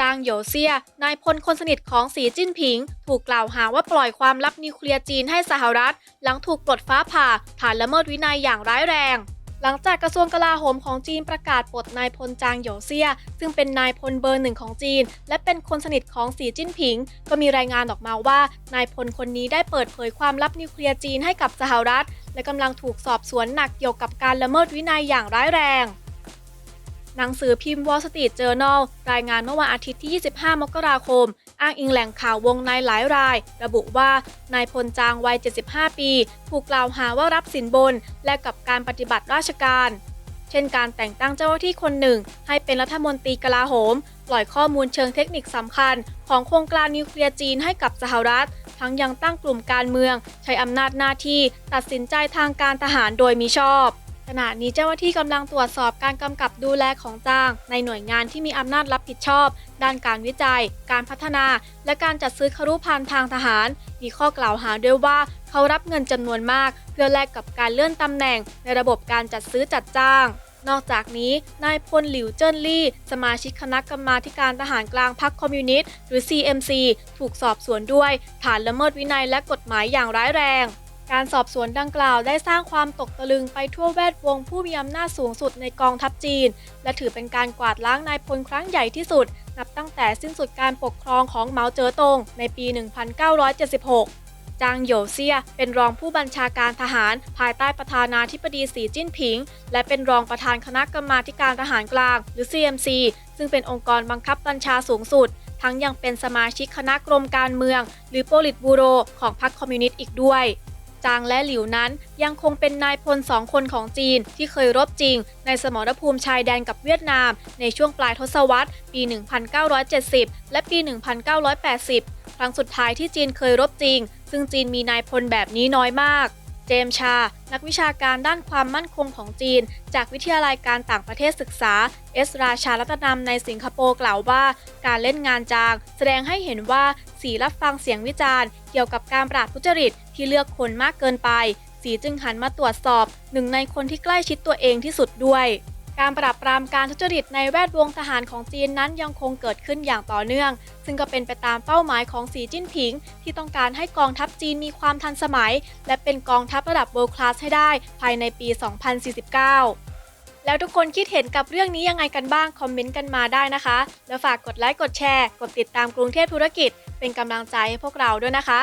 จางโยเซีย นายพลคนสนิทของสีจิ้นผิง ถูกกล่าวหาว่าปล่อยความลับนิวเคลียร์จีนให้สหรัฐ หลังถูกปลดฟ้าผ่าฐานละเมิดวินัยอย่างร้ายแรง หลังจากกระทรวงกลาโหมของจีนประกาศปลดนายพลจางโยเซีย ซึ่งเป็นนายพลเบอร์หนึ่งของจีน และเป็นคนสนิทของสีจิ้นผิง ก็มีรายงานออกมาว่านายพลคนนี้ได้เปิดเผยความลับนิวเคลียร์จีนให้กับสหรัฐ และกำลังถูกสอบสวนหนักเกี่ยวกับการละเมิดวินัยอย่างร้ายแรง หนังสือพิมพ์ Wall Street Journal รายงานเมื่อวันอาทิตย์ที่ 25 มกราคม อ้างอิงแหล่งข่าววงในหลายราย ระบุว่านายพลจางวัย 75 ปี ถูกกล่าวหาว่ารับสินบน และกับการปฏิบัติราชการ เช่นการแต่งตั้งเจ้าหน้าที่คนหนึ่ง ให้เป็นรัฐมนตรีกลาโหม ปล่อยข้อมูลเชิงเทคนิคสำคัญ ของโครงการนิวเคลียร์จีนให้กับสหรัฐ ทั้งยังตั้งกลุ่มการเมือง ใช้อำนาจหน้าที่ ตัดสินใจทางการทหารโดยมิชอบ ขณะนี้เจ้าหน้าที่กำลังตรวจสอบการกำกับดูแลของจ้าง ในหน่วยงานที่มีอำนาจรับผิดชอบ ด้านการวิจัย การพัฒนา และการจัดซื้อครุภัณฑ์ทางทหาร มีข้อกล่าวหาด้วยว่าเขารับเงินจำนวนมาก เพื่อแลกกับการเลื่อนตำแหน่ง ในระบบการจัดซื้อจัดจ้าง นอกจากนี้ นายพลหลิวเจิ้นลี่ สมาชิกคณะกรรมาการทหารกลางพรรคคอมมิวนิสต์หรือ CMC ถูกสอบสวนด้วย ฐานละเมิดวินัยและกฎหมายอย่างร้ายแรง การสอบสวนดังกล่าวได้สร้างความตกตะลึงไปทั่วแวดวงผู้มีอำนาจสูงสุดในกองทัพจีน และถือเป็นการกวาดล้างนายพลครั้งใหญ่ที่สุด นับตั้งแต่สิ้นสุดการปกครองของเหมาเจ๋อตงในปี 1976จางโหยเซีย เป็นรองผู้บัญชาการทหาร ภายใต้ประธานาธิบดีสีจิ้นผิง และเป็นรองประธานคณะกรรมาการทหารกลาง หรือ CMC ซึ่งเป็นองค์กรบังคับบัญชาสูงสุด ทั้งยังเป็นสมาชิกคณะกรมการเมือง หรือโปลิตบูโร ของพรรคคอมมิวนิสต์อีกด้วย จางและหลิวนั้น ยังคงเป็นนายพลสองคนของจีนที่เคยรบจริง ในสมรภูมิชายแดนกับเวียดนาม ในช่วงปลายทศวรรษ ปี 1970 และปี 1980 ครั้งสุดท้ายที่จีนเคยรบจริง ซึ่งจีนมีนายพลแบบนี้น้อยมาก เจมส์ชา นักวิชาการด้านความมั่นคงของจีน จากวิทยาลัยการต่างประเทศศึกษา เอสราชารัตนำในสิงคโปร์กล่าวว่า การเล่นงานจาง แสดงให้เห็นว่าสีรับฟังเสียงวิจารณ์เกี่ยวกับการปราบทุจริตที่เลือกคนมากเกินไป สีจึงหันมาตรวจสอบ หนึ่งในคนที่ใกล้ชิดตัวเองที่สุดด้วย การปราบปรามการทุจริตในแวดวงทหารของจีนนั้นยังคงเกิดขึ้นอย่างต่อเนื่อง ซึ่งก็เป็นไปตามเป้าหมายของสีจิ้นผิง ที่ต้องการให้กองทัพจีนมีความทันสมัย และเป็นกองทัพระดับ world class ให้ได้ภายในปี 2049แล้วทุกคนคิดเห็นกับเรื่องนี้ยังไงกันบ้าง คอมเมนต์กันมาได้นะคะ แล้วฝากกดไลค์ กดแชร์ กดติดตามกรุงเทพธุรกิจ เป็นกำลังใจให้พวกเราด้วยนะคะ